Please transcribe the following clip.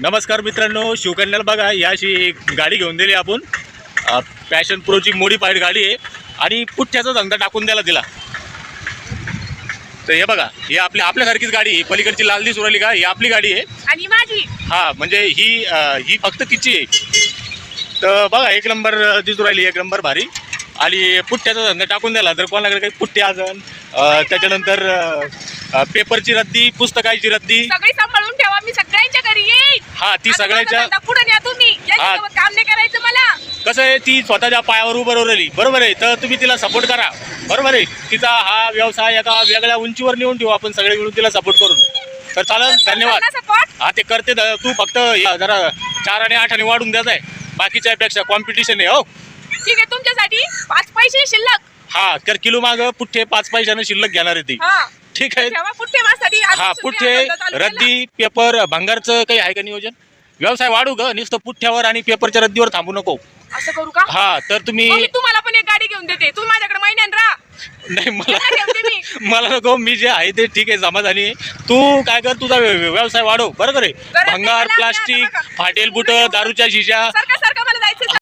नमस्कार मित्रांनो शिवकन्याला बघा ही अशी एक गाडी घेऊन दिली आपण. पॅशन प्रोची मोडीफाईड गाडी आहे. आणि पुठ्ठ्याचा धंदा टाकून द्यायला दिला. तर हे बघा ही आपली आपल्यासारखीच गाडी आहे. पलीकडची लाल दिसू राहिली का ही आपली गाडी आहे. आणि माझी. हा म्हणजे ही अं, ही फक्त तिची आहे. तर बघा एक नंबर अं, दिसू राहिली एक नंबर भारी. आणि पुठ्ठ्याचा धंदा टाकून द्याला जर कोणाकडे काही पुठ्ठे अजून त्याच्यानंतर अं, अं, पेपरची रद्दी पुस्तकाची रद्दी. सगळी सांभाळून ठेवा मी येईल हा ती सगळ्याच्या पुढे न्या तुम्ही. काम नाही करायचं मला. कसं आहे ती स्वतःच्या पायावर उभं राहिली. बरोबर आहे तर तुम्ही तिला सपोर्ट करा. बरोबर आहे तिचा हा व्यवसाय एका वेगळ्या उंचीवर नेऊन ठेवू आपण सगळे मिळून तिला सपोर्ट करून. तर चालेल धन्यवाद. सपोर्ट हा ते करते द- तू फक्त जरा चार आणि आठ आणि वाढून द्यायचं आहे. बाकीच्यापेक्षा कॉम्पिटिशन आहे हो. ठीक आहे तुमच्यासाठी पाच पैसे शिल्लक. हा तर किलो माग पुठ्ठे पाच पैशानं शिल्लक घेणार आहे ती. हा. ठीक आहे. ठेवा पुठ्ठे माझ्यासाठी हा पुठ्ठे केला. रद्दी पेपर भंगारचं काही आहे का नियोजन? व्यवसाय वाढू ग नुसतं पुठ्ठ्यावर आणि पेपरच्या रद्दीवर थांबू नको. असं करू का? हा तर तुम्ही मग मी तुम्हाला पण एक गाडी घेऊन देते. तुम्ही माझ्याकडे महिन्यान राहा. नाही मला मला नको मी जे आहे ते ठीक आहे समाधानी आहे. तू काय कर तुझा व्य- व्य- व्यवसाय वाढव बरोबर आहे? नाही भंगार मला, प्लास्टिक. फाटेल बुट दारूच्या शिशा. सारखं सारखं मला